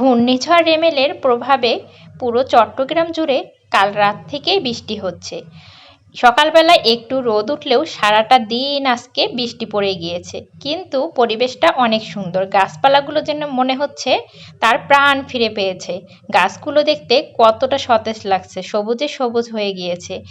ঘূর্ণিঝড় রেমেলের প্রভাবে পুরো চট্টগ্রাম জুড়ে কাল রাত থেকেই বৃষ্টি হচ্ছে। সকালবেলায় একটু রোদ উঠলেও সারাটা দিন আজকে বৃষ্টি পড়ে গিয়েছে। কিন্তু পরিবেশটা অনেক সুন্দর। গাছপালাগুলো যেন মনে হচ্ছে তার প্রাণ ফিরে পেয়েছে। গাছগুলো দেখতে কতটা সতেজ লাগছে, সবুজে সবুজ হয়ে গিয়েছে।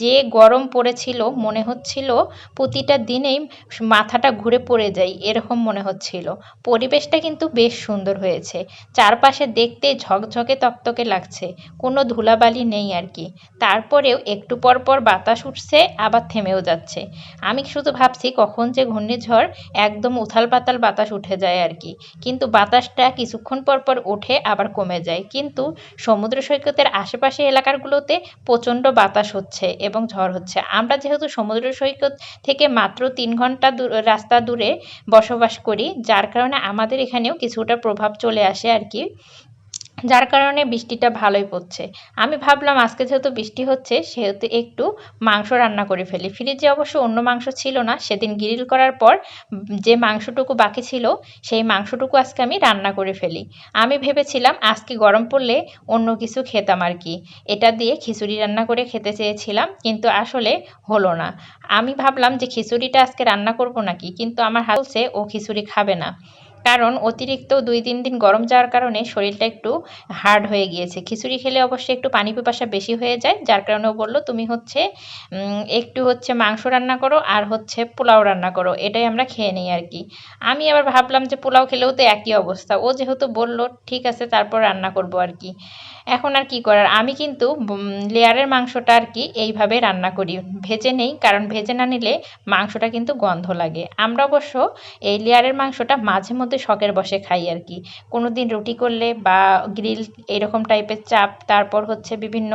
যে গরম পড়েছিল, মনে হচ্ছিল প্রতিটা দিনেই মাথাটা ঘুরে পড়ে যায়, এরকম মনে হচ্ছিল। পরিবেশটা কিন্তু বেশ সুন্দর হয়েছে। চারপাশে দেখতে ঝকঝকে তকতকে লাগছে। কোনো ধুলাবালি নেই আর কি। তারপরেও একটু পর পর বাতাস বাতাস উঠছে, আবার থেমেও যাচ্ছে। আমি শুধু ভাবছি কখন যে ঘূর্ণিঝড় একদম উথাল পাতাল বাতাস উঠে যায় আর কি। কিন্তু বাতাসটা কিছুক্ষণ পর পর ওঠে, আবার কমে যায়। কিন্তু সমুদ্র সৈকতের আশেপাশে এলাকাগুলোতে প্রচণ্ড বাতাস হচ্ছে এবং ঝড় হচ্ছে। আমরা যেহেতু সমুদ্র সৈকত থেকে মাত্র তিন ঘণ্টা রাস্তা দূরে বসবাস করি, যার কারণে আমাদের এখানেও কিছুটা প্রভাব চলে আসে আর কি। যার কারণে বৃষ্টিটা ভালোই পড়ছে। আমি ভাবলাম আজকে যেহেতু বৃষ্টি হচ্ছে, সেহেতু একটু মাংস রান্না করে ফেলি। ফ্রিজে অবশ্য অন্য মাংস ছিল না। সেদিন গ্রিল করার পর যে মাংসটুকু বাকি ছিল, সেই মাংসটুকু আজকে আমি রান্না করে ফেলি। আমি ভেবেছিলাম আজকে গরম পড়লে অন্য কিছু খেতাম আর কি। এটা দিয়ে খিচুড়ি রান্না করে খেতে চেয়েছিলাম, কিন্তু আসলে হলো না। আমি ভাবলাম যে খিচুড়িটা আজকে রান্না করব নাকি? কিন্তু আমার হালছে ও খিচুড়ি খাবে না। কারণ অতিরিক্ত দুই, তিন দিন গরম যাওয়ার কারণে শরীরটা একটু হার্ড হয়ে গিয়েছে। খিচুড়ি খেলে অবশ্যই একটু পানি পিপাসা বেশি হয়ে যায়, যার কারণেও বলল, তুমি হচ্ছে একটু হচ্ছে মাংস রান্না করো আর হচ্ছে পোলাও রান্না করো। এটাই আমরা খেয়ে নিই আর কি। আমি আবার ভাবলাম যে পোলাও খেলেও তো একই অবস্থা। ও যেহেতু বলল, ঠিক আছে, তারপর রান্না করব আর কি। এখন আর কি করার? আমি কিন্তু লেয়ারের মাংসটা আর কি এইভাবে রান্না করি। ভেজে নেই, কারণ ভেজে না নিলে মাংসটা কিন্তু গন্ধ লাগে। আমরা অবশ্য এই লেয়ারের মাংসটা মাঝে মধ্যে শখের বসে খাই আর কি। কোনো দিন রুটি করলে বা গ্রিল এরকম টাইপের চাপ, তারপর হচ্ছে বিভিন্ন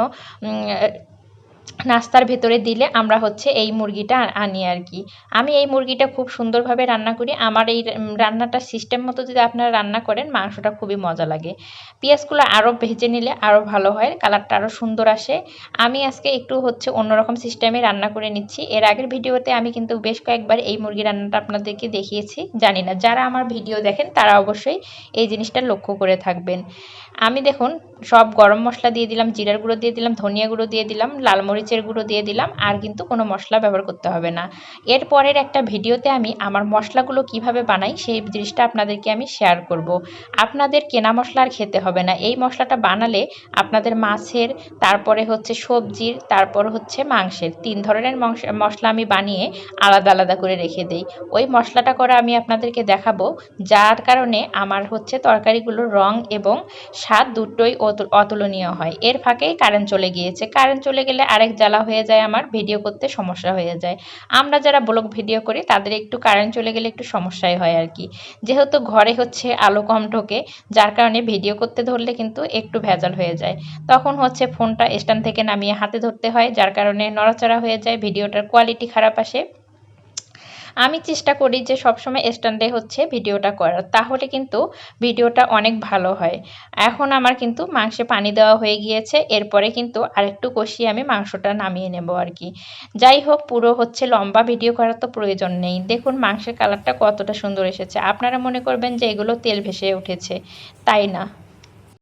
নাস্তার ভেতরে দিলে আমরা হচ্ছে এই মুরগিটা আনি আর কি। আমি এই মুরগিটা খুব সুন্দরভাবে রান্না করি। আমার এই রান্নাটা সিস্টেম মতো যদি আপনারা রান্না করেন, মাংসটা খুবই মজা লাগে। পেঁয়াজগুলো আরও ভেজে নিলে আরও ভালো হয়, কালারটা আরও সুন্দর আসে। আমি আজকে একটু হচ্ছে অন্যরকম সিস্টেমে রান্না করে নিচ্ছি। এর আগের ভিডিওতে আমি কিন্তু বেশ কয়েকবার এই মুরগি রান্নাটা আপনাদেরকে দেখিয়েছি, জানি না। যারা আমার ভিডিও দেখেন, তারা অবশ্যই এই জিনিসটা লক্ষ্য করে থাকবেন। আমি দেখুন, সব গরম মশলা দিয়ে দিলাম, জিরার গুঁড়ো দিয়ে দিলাম, ধনিয়া গুঁড়ো দিয়ে দিলাম, লাল মরিচের গুঁড়ো দিয়ে দিলাম, আর কিন্তু কোনো মশলা ব্যবহার করতে হবে না। এরপরের একটা ভিডিওতে আমি আমার মশলাগুলো কীভাবে বানাই সেই জিনিসটা আপনাদেরকে আমি শেয়ার করব। আপনাদের কেনা মশলা আর খেতে হবে না। এই মশলাটা বানালে আপনাদের মাছের, তারপরে হচ্ছে সবজির, তারপর হচ্ছে মাংসের তিন ধরনের মশলা আমি বানিয়ে আলাদা আলাদা করে রেখে দিই। ওই মশলাটা করে আমি আপনাদেরকে দেখাবো, যার কারণে আমার হচ্ছে তরকারিগুলোর রং এবং স্বাদ দুটোই অতুলনীয় হয়। এর ফাঁকেই কারেন্ট চলে গিয়েছে। কারেন্ট চলে গেলে আরেক জ্বালা হয়ে যায় আমার ভিডিও করতে সমস্যা হয়ে যায়। আমরা যারা ব্লগ ভিডিও করি, তাদের একটু কারেন্ট চলে গেলে একটু সমস্যাই হয় আর কি। যেহেতু ঘরে হচ্ছে আলো কম ঢোকে, যার কারণে ভিডিও করতে ধরলে কিন্তু একটু ভেজাল হয়ে যায়। তখন হচ্ছে ফোনটা স্ট্যান্ড থেকে নামিয়ে হাতে ধরতে হয়, যার কারণে নড়াচড়া হয়ে যায় ভিডিওটার কোয়ালিটি খারাপ আসে। আমি চেষ্টা করি যে সবসময় স্ট্যান্ডে হচ্ছে ভিডিওটা করার, তাহলে কিন্তু ভিডিওটা অনেক ভালো হয়। এখন আমার কিন্তু মাংসে পানি দেওয়া হয়ে গিয়েছে, এরপরে কিন্তু আরেকটু কষিয়ে আমি মাংসটা নামিয়ে নেব আর কি। যাই হোক, পুরো হচ্ছে লম্বা ভিডিও করার তো প্রয়োজন নেই। দেখুন মাংসের কালারটা কতটা সুন্দর এসেছে। আপনারা মনে করবেন যে এগুলো তেল ভেসে উঠেছে। তাই না?